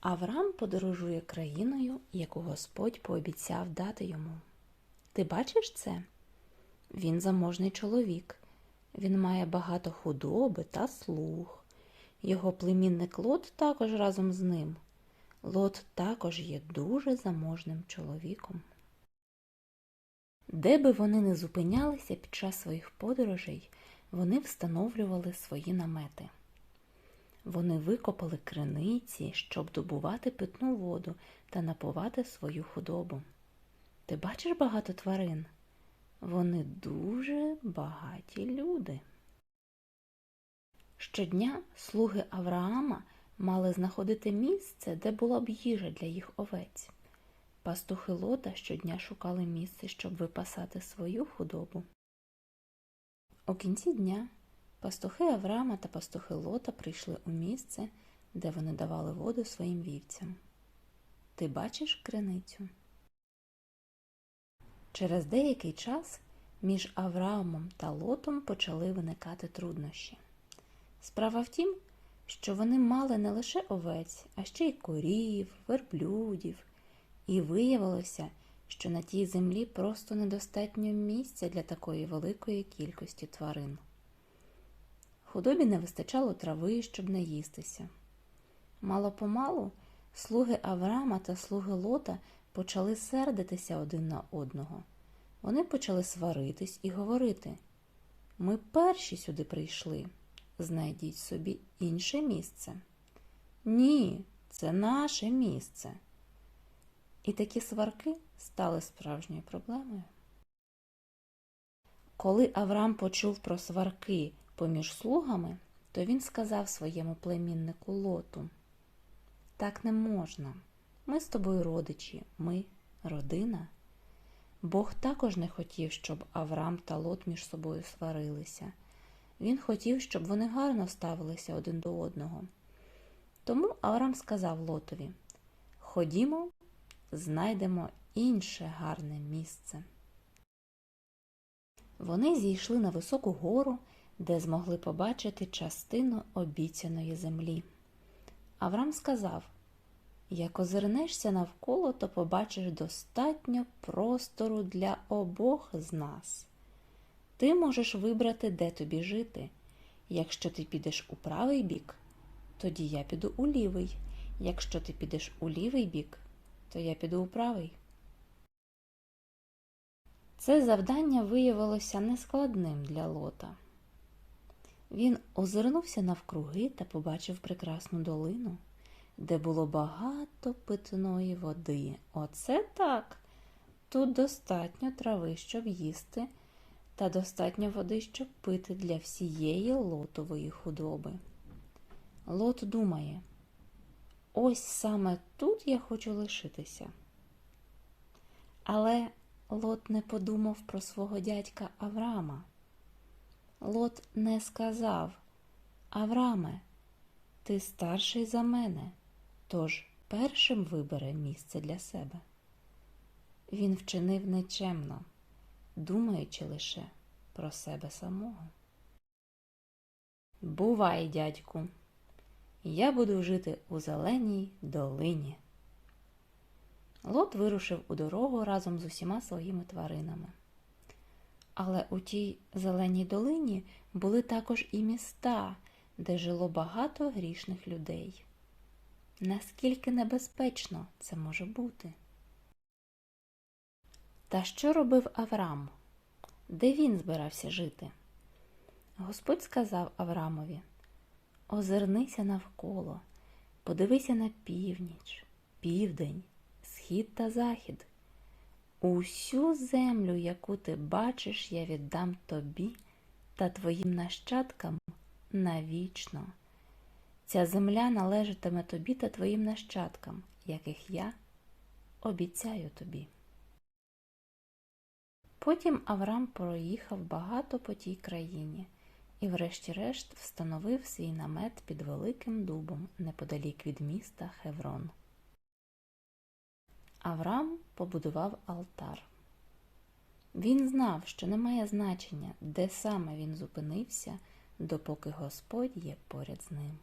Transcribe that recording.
Авраам подорожує країною, яку Господь пообіцяв дати йому. Ти бачиш це? Він заможний чоловік. Він має багато худоби та слуг. Його племінник Лот також разом з ним. Лот також є дуже заможним чоловіком. Де би вони не зупинялися під час своїх подорожей, вони встановлювали свої намети. Вони викопали криниці, щоб добувати питну воду та напувати свою худобу. Ти бачиш багато тварин? Вони дуже багаті люди. Щодня слуги Авраама мали знаходити місце, де була б їжа для їх овець. Пастухи Лота щодня шукали місце, щоб випасати свою худобу. У кінці дня пастухи Авраама та пастухи Лота прийшли у місце, де вони давали воду своїм вівцям. Ти бачиш криницю? Через деякий час між Авраамом та Лотом почали виникати труднощі. Справа в тім, що вони мали не лише овець, а ще й корів, верблюдів, і виявилося, що на тій землі просто недостатньо місця для такої великої кількості тварин. Худобі не вистачало трави, щоб наїстися. Мало помалу слуги Авраама та слуги Лота почали сердитися один на одного. Вони почали сваритись і говорити Ми перші сюди прийшли. Знайдіть собі інше місце. Ні, це наше місце. І такі сварки стали справжньою проблемою. Коли Авраам почув про сварки поміж слугами, то він сказав своєму племіннику Лоту Так не можна. Ми з тобою родичі, ми родина. Бог також не хотів, щоб Авраам та Лот між собою сварилися. Він хотів, щоб вони гарно ставилися один до одного. Тому Авраам сказав Лотові Ходімо, знайдемо інше гарне місце. Вони зійшли на високу гору, де змогли побачити частину обіцяної землі. Авраам сказав Як озирнешся навколо, то побачиш достатньо простору для обох з нас. Ти можеш вибрати, де тобі жити. Якщо ти підеш у правий бік, тоді я піду у лівий. Якщо ти підеш у лівий бік, то я піду у правий. Це завдання виявилося нескладним для лота. Він озирнувся навкруги та побачив прекрасну долину, де було багато питної води. Оце так. Тут достатньо трави, щоб їсти, та достатньо води, щоб пити для всієї лотової худоби. Лот думає, ось саме тут я хочу лишитися. Але Лот не подумав про свого дядька Авраама. Лот не сказав Авраме, ти старший за мене, тож першим вибере місце для себе. Він вчинив нечемно, думаючи лише про себе самого. Бувай, дядьку, я буду жити у зеленій долині. Лот вирушив у дорогу разом з усіма своїми тваринами. Але у тій зеленій долині були також і міста, де жило багато грішних людей. Наскільки небезпечно це може бути? Та що робив Авраам? Де він збирався жити? Господь сказав Авраамові Озирнися навколо, подивися на північ, південь, схід та захід. Усю землю, яку ти бачиш, я віддам тобі та твоїм нащадкам навічно. Ця земля належатиме тобі та твоїм нащадкам, яких я обіцяю тобі. Потім Авраам проїхав багато по тій країні і, врешті-решт, встановив свій намет під великим дубом неподалік від міста Хеврон. Авраам побудував алтар. Він знав, що не має значення, де саме він зупинився, допоки Господь є поряд з ним.